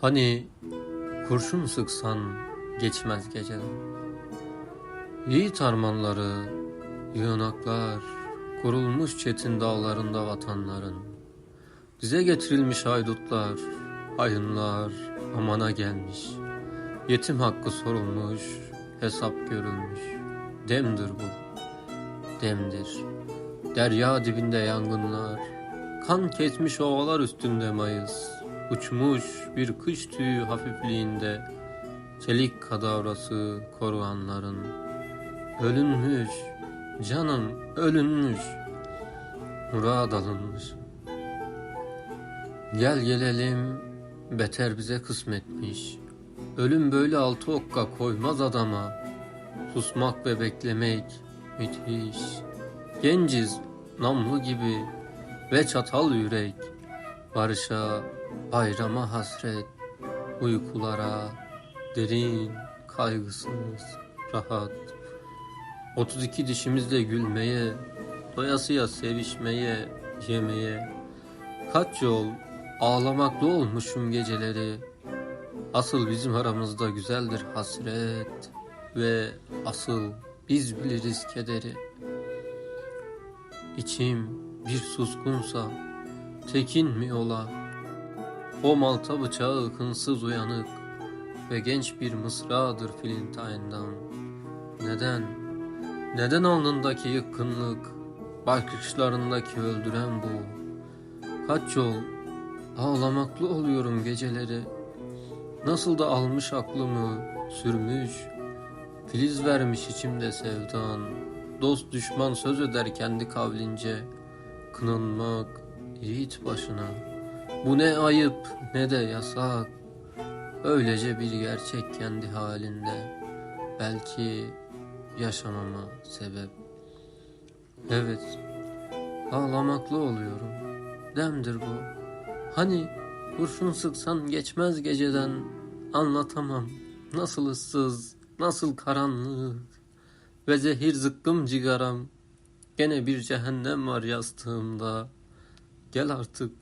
Hani kurşun sıksan geçmez geceden. Yiğit armanları, yığınaklar, kurulmuş çetin dağlarında vatanların. Dize getirilmiş haydutlar, hayınlar amana gelmiş. Yetim hakkı sorulmuş, hesap görülmüş. Demdir bu, demdir. Derya dibinde yangınlar, kan kesmiş ovalar üstünde mayıs. Uçmuş bir kış tüyü hafifliğinde, çelik kadavrası koruanların. Ölünmüş, canım ölünmüş, murad alınmış. Gel gelelim, beter bize kısmetmiş. Ölüm böyle altı okka koymaz adama. Susmak ve beklemek müthiş. Genciz, namlu gibi ve çatal yürek. Barışa, bayrama hasret, uykulara, derin, kaygısız, rahat. 32 dişimizle gülmeye, doyasıya sevişmeye, yemeye. Kaç yol ağlamaklı olmuşum geceleri. Asıl bizim aramızda güzeldir hasret ve asıl biz biliriz kederi. İçim bir suskunsa tekin mi ola? O malta bıçağı hınsız uyanık ve genç bir mısradır Filintine'dan. Neden? Neden alnındaki yıkkınlık, bakışlarındaki öldüren bu? Kaç yol ağlamaklı oluyorum geceleri. Nasıl da almış aklımı, sürmüş, filiz vermiş içimde sevdan. Dost düşman söz öder kendi kavlince, kınanmak yiğit başına. Bu ne ayıp ne de yasak. Öylece bir gerçek kendi halinde. Belki yaşamama sebep. Evet, ağlamaklı oluyorum. Demdir bu. Hani kurşun sıksan geçmez geceden anlatamam. Nasıl ıssız, nasıl karanlık ve zehir zıkkım cigaram. Gene bir cehennem var yastığımda. Gel artık